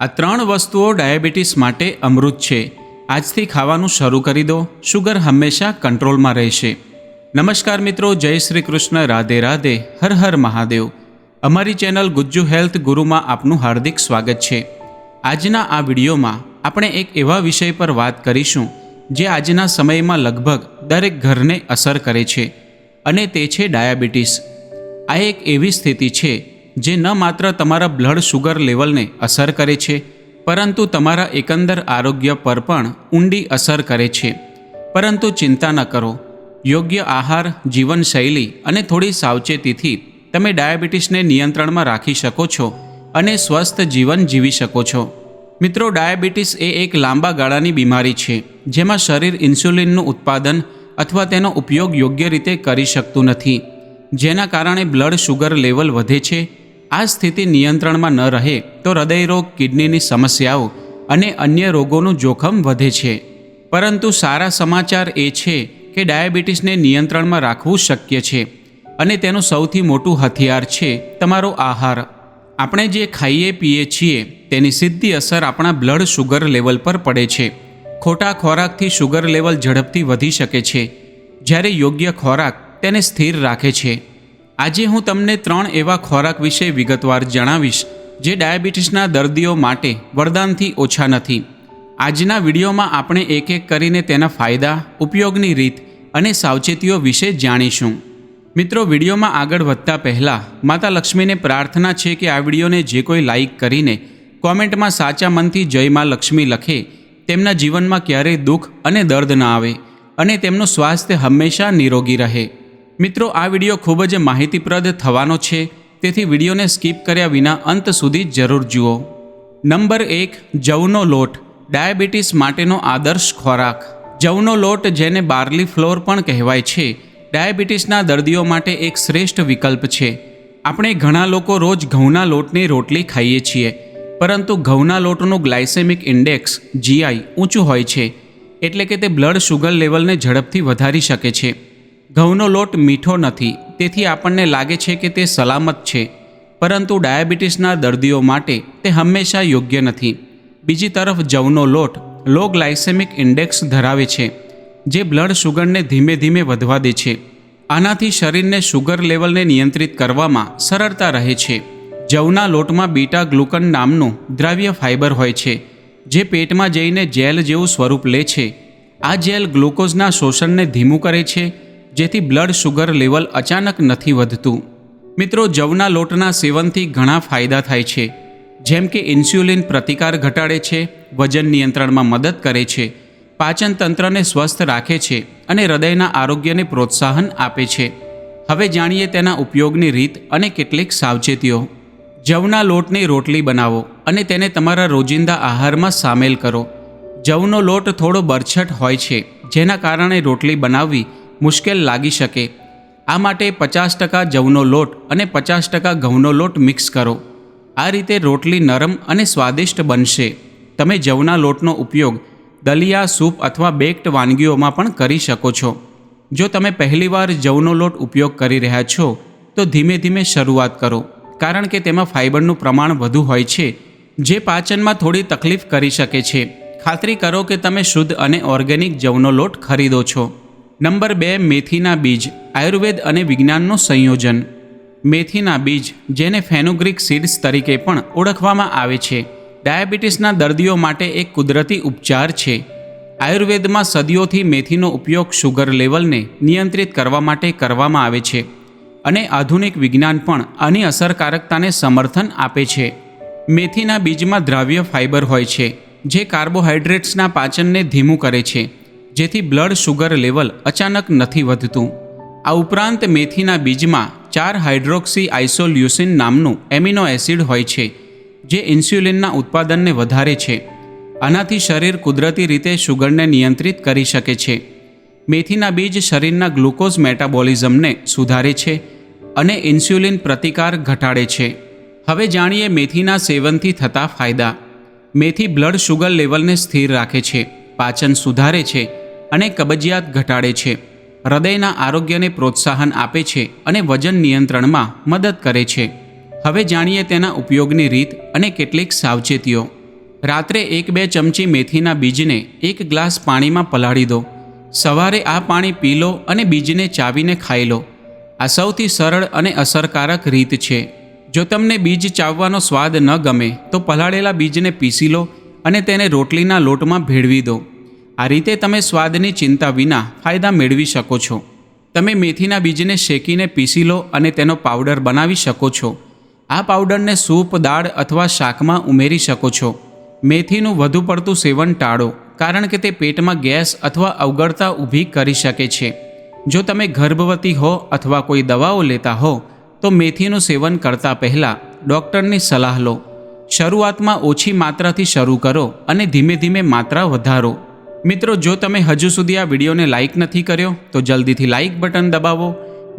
આ ત્રણ વસ્તુઓ ડાયાબિટીસ માટે અમૃત છે. આજથી ખાવાનું શરૂ કરી દો. શુગર હંમેશા કંટ્રોલમાં રહેશે. નમસ્કાર મિત્રો, જય શ્રી કૃષ્ણ, રાધે રાધે, હર હર મહાદેવ. અમારી ચેનલ ગુજ્જુ હેલ્થ ગુરુમાં આપનું હાર્દિક સ્વાગત છે. આજના આ વિડીયોમાં આપણે એક એવા વિષય પર વાત કરીશું, જે આજના સમયમાં લગભગ દરેક ઘરને અસર કરે છે, અને તે છે ડાયાબિટીસ. આ એક એવી સ્થિતિ છે જે ન માત્ર તમારા બ્લડ શુગર લેવલને અસર કરે છે, પરંતુ તમારા એકંદર આરોગ્ય પર પણ ઊંડી અસર કરે છે. પરંતુ ચિંતા ન કરો. યોગ્ય આહાર, જીવનશૈલી અને થોડી સાવચેતીથી તમે ડાયાબિટીસને નિયંત્રણમાં રાખી શકો છો અને સ્વસ્થ જીવન જીવી શકો છો. મિત્રો, ડાયાબિટીસ એ એક લાંબા ગાળાની બીમારી છે, જેમાં શરીર ઇન્સ્યુલિનનું ઉત્પાદન અથવા તેનો ઉપયોગ યોગ્ય રીતે કરી શકતું નથી, જેના કારણે બ્લડ શુગર લેવલ વધે છે આ સ્થિતિ નિયંત્રણમાં ન રહે તો હૃદયરોગ, કિડનીની સમસ્યાઓ અને અન્ય રોગોનું જોખમ વધે છે. પરંતુ સારા સમાચાર એ છે કે ડાયાબિટીસને નિયંત્રણમાં રાખવું શક્ય છે અને તેનું સૌથી મોટું હથિયાર છે તમારો આહાર. આપણે જે ખાઈએ, પીએ છીએ, તેની સીધી અસર આપણા બ્લડ શુગર લેવલ પર પડે છે. ખોટા ખોરાકથી શુગર લેવલ ઝડપથી વધી શકે છે. જ્યારે યોગ્ય ખોરાક તેને સ્થિર રાખે છે. આજે હું તમને ત્રણ એવા ખોરાક વિશે વિગતવાર જણાવીશ, જે ડાયાબિટીસના દર્દીઓ માટે વરદાનથી ઓછા નથી. આજના વિડીયોમાં આપણે એક એક કરીને તેના ફાયદા, ઉપયોગની રીત અને સાવચેતીઓ વિશે જાણીશું. મિત્રો, વિડીયોમાં આગળ વધતા પહેલાં માતા લક્ષ્મીને પ્રાર્થના છે કે આ વિડીયોને જે કોઈ લાઈક કરીને કોમેન્ટમાં સાચા મનથી જય મા લક્ષ્મી લખે, તેમના જીવનમાં ક્યારેય દુઃખ અને દર્દ ન આવે અને તેમનું સ્વાસ્થ્ય હંમેશા નિરોગી રહે. મિત્રો, આ વીડિયો ખૂબ જ માહિતીપ્રદ થવાનો છે. તેથી વિડીયોને સ્કીપ કર્યા વિના અંત સુધી જરૂર જુઓ. નંબર એક, જવનો લોટ. ડાયાબિટીસ માટેનો આદર્શ ખોરાક. જવનો લોટ જેને બાર્લી ફ્લોર પણ કહેવાય છે, ડાયાબિટીસના દર્દીઓ માટે એક શ્રેષ્ઠ વિકલ્પ છે. આપણે ઘણા લોકો રોજ ઘઉંના લોટની રોટલી ખાઈએ છીએ, પરંતુ ઘઉંના લોટનું ગ્લાયસેમિક ઇન્ડેક્સ, જીઆઈ, ઊંચું હોય છે. એટલે કે તે બ્લડ શુગર લેવલને ઝડપથી વધારી શકે છે. ઘઉંનો લોટ મીઠો નથી, તેથી આપણને લાગે છે કે તે સલામત છે, પરંતુ ડાયાબિટીસના દર્દીઓ માટે તે હંમેશા યોગ્ય નથી. બીજી તરફ જવનો લોટ લો ગ્લાયસેમિક ઇન્ડેક્સ ધરાવે છે, જે બ્લડ શુગરને ધીમે ધીમે વધવા દે છે. આનાથી શરીરને શુગર લેવલને નિયંત્રિત કરવામાં સરળતા રહે છે. જવના લોટમાં બીટા ગ્લુકન નામનું દ્રાવ્ય ફાઇબર હોય છે, જે પેટમાં જઈને જેલ જેવું સ્વરૂપ લે છે. આ જેલ ગ્લુકોઝના શોષણને ધીમું કરે છે જેથી બ્લડ શુગર લેવલ અચાનક નથી વધતું. મિત્રો, જવના લોટના સેવનથી ઘણા ફાયદા થાય છે. જેમ કે ઇન્સ્યુલિન પ્રતિકાર ઘટાડે છે, વજન નિયંત્રણમાં મદદ કરે છે, પાચન તંત્રને સ્વસ્થ રાખે છે અને હૃદયના આરોગ્યને પ્રોત્સાહન આપે છે. હવે જાણીએ તેના ઉપયોગની રીત અને કેટલીક સાવચેતીઓ. જવના લોટની રોટલી બનાવો અને તેને તમારા રોજિંદા આહારમાં સામેલ કરો. જવનો લોટ થોડો બરછટ હોય છે, જેના કારણે રોટલી બનાવવી મુશ્કેલ લાગી શકે. આ માટે પચાસ ટકા જવનો લોટ અને પચાસ ટકા ઘઉંનો લોટ મિક્સ કરો. આ રીતે રોટલી નરમ અને સ્વાદિષ્ટ બનશે. તમે જવના લોટનો ઉપયોગ દલિયા, સૂપ અથવા બેક્ડ વાનગીઓમાં પણ કરી શકો છો. જો તમે પહેલીવાર જવનો લોટ ઉપયોગ કરી રહ્યા છો, તો ધીમે ધીમે શરૂઆત કરો. કારણ કે તેમાં ફાઇબરનું પ્રમાણ વધુ હોય છે, જે પાચનમાં થોડી તકલીફ કરી શકે છે. ખાતરી કરો કે તમે શુદ્ધ અને ઓર્ગેનિક જવનો લોટ ખરીદો છો. નંબર બે, મેથીના બીજ, આયુર્વેદ અને વિજ્ઞાનનું સંયોજન. મેથીના બીજ, જેને ફેનુગ્રીક સીડ્સ તરીકે પણ ઓળખવામાં આવે છે. ડાયાબિટીસના દર્દીઓ માટે એક કુદરતી ઉપચાર છે. આયુર્વેદમાં સદીઓથી મેથીનો ઉપયોગ શુગર લેવલને નિયંત્રિત કરવા માટે કરવામાં આવે છે અને આધુનિક વિજ્ઞાન પણ આની અસરકારકતાને સમર્થન આપે છે. મેથીના બીજમાં દ્રાવ્ય ફાઇબર હોય છે, જે કાર્બોહાઈડ્રેટ્સના પાચનને ધીમું કરે છે. જેથી બ્લડ શુગર લેવલ અચાનક નથી વધતું. આ ઉપરાંત મેથીના બીજમાં ચાર હાઇડ્રોક્સી આઇસોલ્યુસિન નામનું એમિનો એસિડ હોય છે, જે ઇન્સ્યુલિનના ઉત્પાદનને વધારે છે. આનાથી શરીર કુદરતી રીતે શુગરને નિયંત્રિત કરી શકે છે. મેથીના બીજ શરીરના ગ્લુકોઝ મેટાબોલિઝમને સુધારે છે અને ઇન્સ્યુલિન પ્રતિકાર ઘટાડે છે. હવે જાણીએ મેથીના સેવનથી થતા ફાયદા. મેથી બ્લડ શુગર લેવલને સ્થિર રાખે છે, પાચન સુધારે છે અને કબજિયાત ઘટાડે છે. હૃદયના આરોગ્યને પ્રોત્સાહન આપે છે અને વજન નિયંત્રણમાં મદદ કરે છે. હવે જાણીએ તેના ઉપયોગની રીત અને કેટલીક સાવચેતીઓ. રાત્રે એક બે ચમચી મેથીના બીજને એક ગ્લાસ પાણીમાં પલાળી દો. સવારે આ પાણી પી લો અને બીજને ચાવીને ખાઈ લો. આ સૌથી સરળ અને અસરકારક રીત છે. જો તમને બીજ ચાવવાનો સ્વાદ ન ગમે તો પલાળેલા બીજને પીસી લો અને તેને રોટલીના લોટમાં ભેળવી દો. આ રીતે તમે સ્વાદની ચિંતા વિના ફાયદા મેળવી શકો છો. તમે મેથીના બીજને શેકીને પીસી લો અને તેનો પાવડર બનાવી શકો છો. આ પાવડરને સૂપ, દાળ અથવા શાકમાં ઉમેરી શકો છો. મેથીનું વધુ પડતું સેવન ટાળો, કારણ કે તે પેટમાં ગેસ અથવા અવગડતા ઊભી કરી શકે છે. જો તમે ગર્ભવતી હો અથવા કોઈ દવાઓ લેતા હો, તો મેથીનું સેવન કરતા પહેલાં ડૉક્ટરની સલાહ લો. શરૂઆતમાં ઓછી માત્રાથી શરૂ કરો અને ધીમે ધીમે માત્રા વધારો. મિત્રો, જો તમે હજુ સુધી આ વિડીયોને લાઇક નથી કર્યો, તો જલ્દીથી લાઇક બટન દબાવો.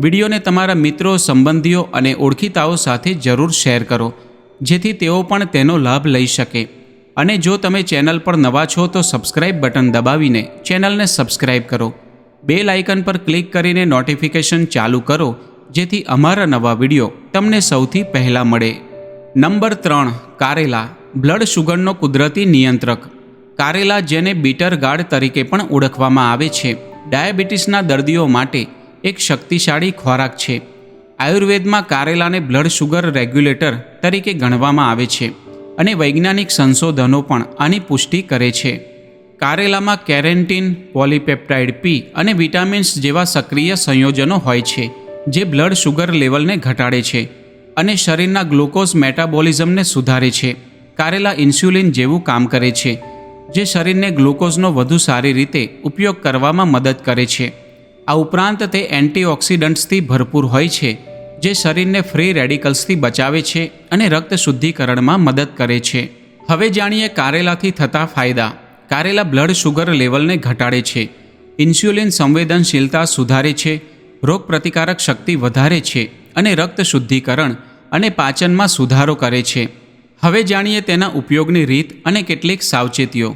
વિડીયોને તમારા મિત્રો, સંબંધીઓ અને ઓળખીતાઓ સાથે જરૂર શેર કરો, જેથી તેઓ પણ તેનો લાભ લઈ શકે. અને જો તમે ચેનલ પર નવા છો, તો સબસ્ક્રાઇબ બટન દબાવીને ચેનલને સબસ્ક્રાઇબ કરો. બે લાઇકન પર ક્લિક કરીને નોટિફિકેશન ચાલુ કરો, જેથી અમારા નવા વીડિયો તમને સૌથી પહેલાં મળે. નંબર ત્રણ, કારેલા, બ્લડ શુગરનો કુદરતી નિયંત્રક. કારેલા જેને બીટર ગાર્ડ તરીકે પણ ઓળખવામાં આવે છે. ડાયાબિટીસના દર્દીઓ માટે એક શક્તિશાળી ખોરાક છે. આયુર્વેદમાં કારેલાને બ્લડ શુગર રેગ્યુલેટર તરીકે ગણવામાં આવે છે અને વૈજ્ઞાનિક સંશોધનો પણ આની પુષ્ટિ કરે છે. કારેલામાં કેરેન્ટીન, પોલીપેપ્ટાઇડ પી અને વિટામિન્સ જેવા સક્રિય સંયોજનો હોય છે, જે બ્લડ શુગર લેવલને ઘટાડે છે અને શરીરના ગ્લુકોઝ મેટાબોલિઝમને સુધારે છે. કારેલા ઇન્સ્યુલિન જેવું કામ કરે છે. જે શરીરને ગ્લુકોઝનો વધુ સારી રીતે ઉપયોગ કરવામાં મદદ કરે છે. આ ઉપરાંત તે એન્ટીઓક્સિડન્ટ્સથી ભરપૂર હોય છે, જે શરીરને ફ્રી રેડિકલ્સથી બચાવે છે અને રક્ત શુદ્ધિકરણમાં મદદ કરે છે. હવે જાણીએ કારેલાથી થતા ફાયદા. કારેલા બ્લડ શુગર લેવલને ઘટાડે છે. ઇન્સ્યુલિન સંવેદનશીલતા સુધારે છે રોગપ્રતિકારક શક્તિ વધારે છે અને રક્ત શુદ્ધિકરણ અને પાચનમાં સુધારો કરે છે. હવે જાણીએ તેના ઉપયોગની રીત અને કેટલીક સાવચેતીઓ.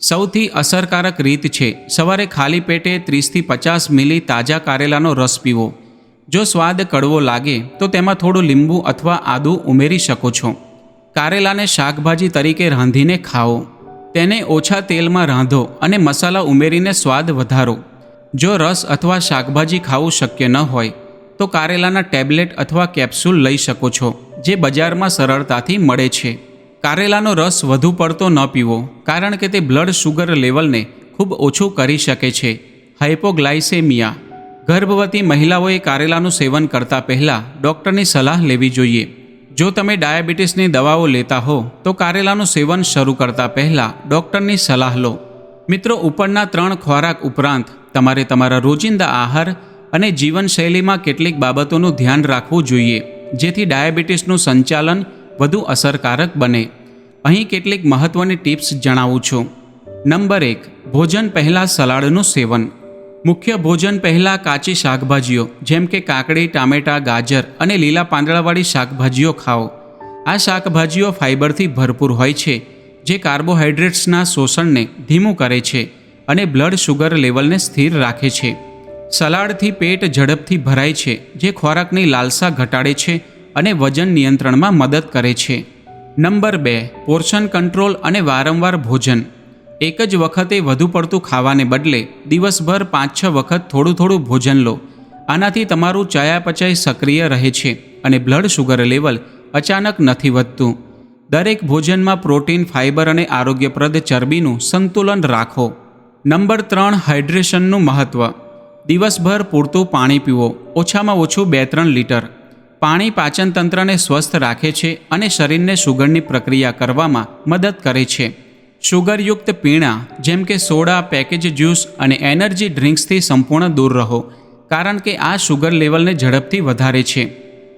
સૌથી અસરકારક રીત છે, સવારે ખાલી પેટે ત્રીસથી પચાસ મિલી તાજા કારેલાનો રસ પીવો. જો સ્વાદ કડવો લાગે, તો તેમાં થોડું લીંબુ અથવા આદું ઉમેરી શકો છો. કારેલાને શાકભાજી તરીકે રાંધીને ખાઓ. તેને ઓછા તેલમાં રાંધો અને મસાલા ઉમેરીને સ્વાદ વધારો. જો રસ અથવા શાકભાજી ખાવું શક્ય ન હોય, તો કારેલાના ટેબ્લેટ અથવા કેપ્સ્યુલ લઈ શકો છો. જે બજારમાં સરળતાથી મળે છે. કારેલાનો રસ વધુ પડતો ન પીવો, કારણ કે તે બ્લડ શુગર લેવલને ખૂબ ઓછું કરી શકે છે. હાઇપોગ્લાઇસેમિયા ગર્ભવતી મહિલાઓએ કારેલાનું સેવન કરતા પહેલાં ડૉક્ટરની સલાહ લેવી જોઈએ. જો તમે ડાયાબિટીસની દવાઓ લેતા હો, તો કારેલાનું સેવન શરૂ કરતા પહેલાં ડૉક્ટરની સલાહ લો. મિત્રો, ઉપરના ત્રણ ખોરાક ઉપરાંત તમારે તમારા રોજિંદા આહાર અને જીવનશૈલીમાં કેટલીક બાબતોનું ધ્યાન રાખવું જોઈએ. જેથી ડાયાબિટીસનું સંચાલન વધુ અસરકારક બને. અહીં કેટલીક મહત્ત્વની ટિપ્સ જણાવું છું. નંબર એક, ભોજન પહેલાં સલાડનું સેવન. મુખ્ય ભોજન પહેલાં કાચી શાકભાજીઓ, જેમ કે કાકડી, ટામેટાં, ગાજર અને લીલા પાંદડાવાળી શાકભાજીઓ ખાઓ. આ શાકભાજીઓ ફાઇબરથી ભરપૂર હોય છે, જે કાર્બોહાઈડ્રેટ્સના શોષણને ધીમું કરે છે અને બ્લડ શુગર લેવલને સ્થિર રાખે છે. સલાડથી પેટ ઝડપથી ભરાય છે, જે ખોરાકની લાલસા ઘટાડે છે અને વજન નિયંત્રણમાં મદદ કરે છે. નંબર બે, પોર્શન કંટ્રોલ અને વારંવાર ભોજન. એક જ વખતે વધુ પડતું ખાવાને બદલે દિવસભર પાંચ છ વખત થોડું થોડું ભોજન લો. આનાથી તમારું ચયાપચય સક્રિય રહે છે અને બ્લડ શુગર લેવલ અચાનક નથી વધતું. દરેક ભોજનમાં પ્રોટીન ફાઇબર અને આરોગ્યપ્રદ ચરબીનું સંતુલન રાખો. નંબર ત્રણ હાઇડ્રેશનનું મહત્ત્વ દિવસભર પૂરતું પાણી પીવો. ઓછામાં ઓછું બે ત્રણ લીટર. પાણી પાચનતંત્રને સ્વસ્થ રાખે છે અને શરીરને શુગરની પ્રક્રિયા કરવામાં મદદ કરે છે. શુગરયુક્ત પીણાં, જેમ કે સોડા, પેકેજ જ્યુસ અને એનર્જી ડ્રિંક્સથી સંપૂર્ણ દૂર રહો, કારણ કે આ શુગર લેવલને ઝડપથી વધારે છે.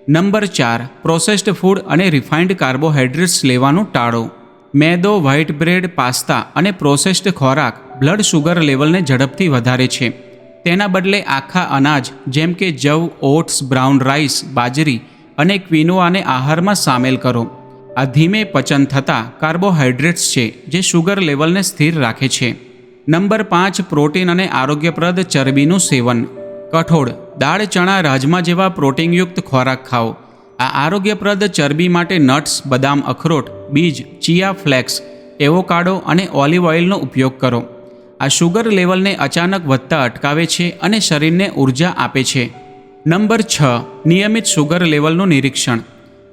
નંબર ચાર, પ્રોસેસ્ડ ફૂડ અને રિફાઇન્ડ કાર્બોહાઈડ્રેટ્સ લેવાનું ટાળો. મેદો, વ્હાઇટ બ્રેડ, પાસ્તા અને પ્રોસેસ્ડ ખોરાક બ્લડ શુગર લેવલને ઝડપથી વધારે છે. તેના બદલે આખા અનાજ, જેમ કે જવ, ઓટ્સ, બ્રાઉન રાઈસ, બાજરી અને ક્વિનોઆને આહારમાં સામેલ કરો. આ ધીમે પચન થતા કાર્બોહાઈડ્રેટ્સ છે, જે શુગર લેવલને સ્થિર રાખે છે. નંબર પાંચ, પ્રોટીન અને આરોગ્યપ્રદ ચરબીનું સેવન. કઠોળ, દાળ, ચણા, રાજમા જેવા પ્રોટીનયુક્ત ખોરાક ખાઓ. આ આરોગ્યપ્રદ ચરબી માટે નટ્સ, બદામ, અખરોટ, બીજ, ચિયા ફ્લેક્સ, એવોકાડો અને ઓલિવ ઓઇલનો ઉપયોગ કરો. આ શુગર લેવલને અચાનક વધતા અટકાવે છે અને શરીરને ઊર્જા આપે છે. નંબર છ, નિયમિત શુગર લેવલનું નિરીક્ષણ.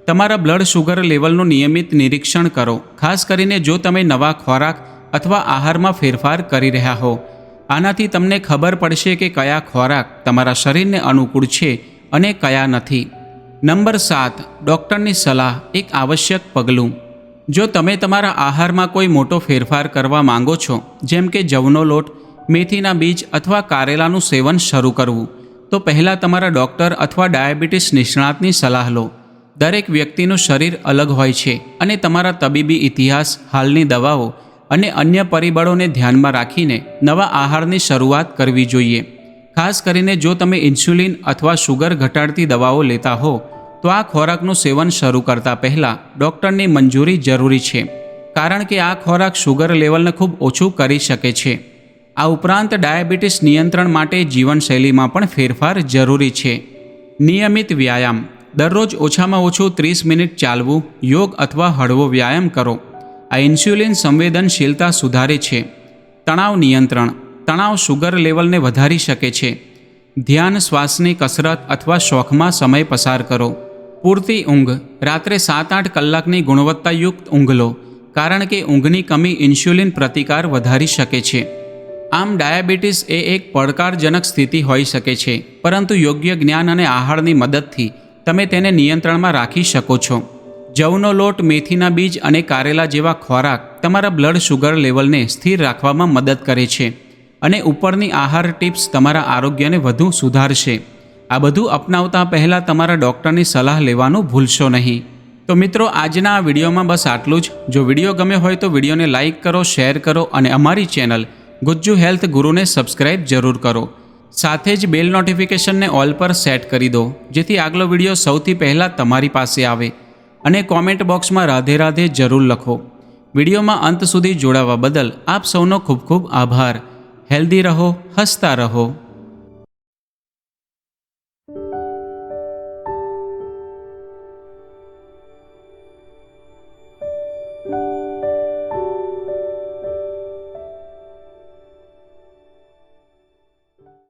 તમારા બ્લડ શુગર લેવલનું નિયમિત નિરીક્ષણ કરો. ખાસ કરીને જો તમે નવા ખોરાક અથવા આહારમાં ફેરફાર કરી રહ્યા હો. આનાથી તમને ખબર પડશે કે કયા ખોરાક તમારા શરીરને અનુકૂળ છે અને કયા નથી. નંબર સાત ડૉક્ટરની સલાહ, એક આવશ્યક પગલું. જો તમે તમારા આહારમાં કોઈ મોટો ફેરફાર કરવા માંગો છો, જેમ કે જવનો લોટ, મેથીના બીજ અથવા કારેલાનું સેવન શરૂ કરવું, તો પહેલાં તમારા ડૉક્ટર અથવા ડાયાબિટીસ નિષ્ણાતની સલાહ લો. દરેક વ્યક્તિનું શરીર અલગ હોય છે અને તમારા તબીબી ઇતિહાસ, હાલની દવાઓ અને અન્ય પરિબળોને ધ્યાનમાં રાખીને નવા આહારની શરૂઆત કરવી જોઈએ. ખાસ કરીને જો તમે ઇન્સ્યુલિન અથવા શુગર ઘટાડતી દવાઓ લેતા હો તો આ ખોરાકનું સેવન શરૂ કરતા પહેલાં ડૉક્ટરની મંજૂરી જરૂરી છે, કારણ કે આ ખોરાક શુગર લેવલને ખૂબ ઓછું કરી શકે છે. આ ઉપરાંત ડાયાબિટીસ નિયંત્રણ માટે જીવનશૈલીમાં પણ ફેરફાર જરૂરી છે. નિયમિત વ્યાયામ, દરરોજ ઓછામાં ઓછું ત્રીસ મિનિટ ચાલવું, યોગ અથવા હળવો વ્યાયામ કરો. આ ઇન્સ્યુલિન સંવેદનશીલતા સુધારે છે. તણાવ નિયંત્રણ, તણાવ શુગર લેવલને વધારી શકે છે. ધ્યાન, શ્વાસની કસરત અથવા શોખમાં સમય પસાર કરો. પૂરતી ઊંઘ. રાત્રે સાત આઠ કલાકની ગુણવત્તાયુક્ત ઊંઘ લો, કારણ કે ઊંઘની કમી ઇન્સ્યુલિન પ્રતિકાર વધારી શકે છે. આમ ડાયાબિટીસ એ એક પડકારજનક સ્થિતિ હોઈ શકે છે, પરંતુ યોગ્ય જ્ઞાન અને આહારની મદદથી તમે તેને નિયંત્રણમાં રાખી શકો છો. જવનો લોટ, મેથીના બીજ અને કારેલા જેવા ખોરાક તમારા બ્લડ શુગર લેવલને સ્થિર રાખવામાં મદદ કરે છે અને ઉપરની આહાર ટિપ્સ તમારા આરોગ્યને વધુ સુધારશે. આ બધું અપનાવતા પહેલાં તમારા ડૉક્ટરની સલાહ લેવાનું ભૂલશો નહીં. તો મિત્રો, આજના આ વિડીયોમાં બસ આટલું જ. જો વીડિયો ગમ્યો હોય તો વિડીયોને લાઇક કરો, શેર કરો અને અમારી ચેનલ ગુજ્જુ હેલ્થ ગુરુને સબસ્ક્રાઇબ જરૂર કરો. સાથે જ બેલ નોટિફિકેશનને ઓલ પર સેટ કરી દો, જેથી આગલો વીડિયો સૌથી પહેલાં તમારી પાસે આવે. અને કોમેન્ટ બોક્સમાં રાધે રાધે જરૂર લખો. વિડીયોમાં અંત સુધી જોડાવા બદલ આપ સૌનો ખૂબ ખૂબ આભાર. હેલ્ધી રહો, હસતા રહો.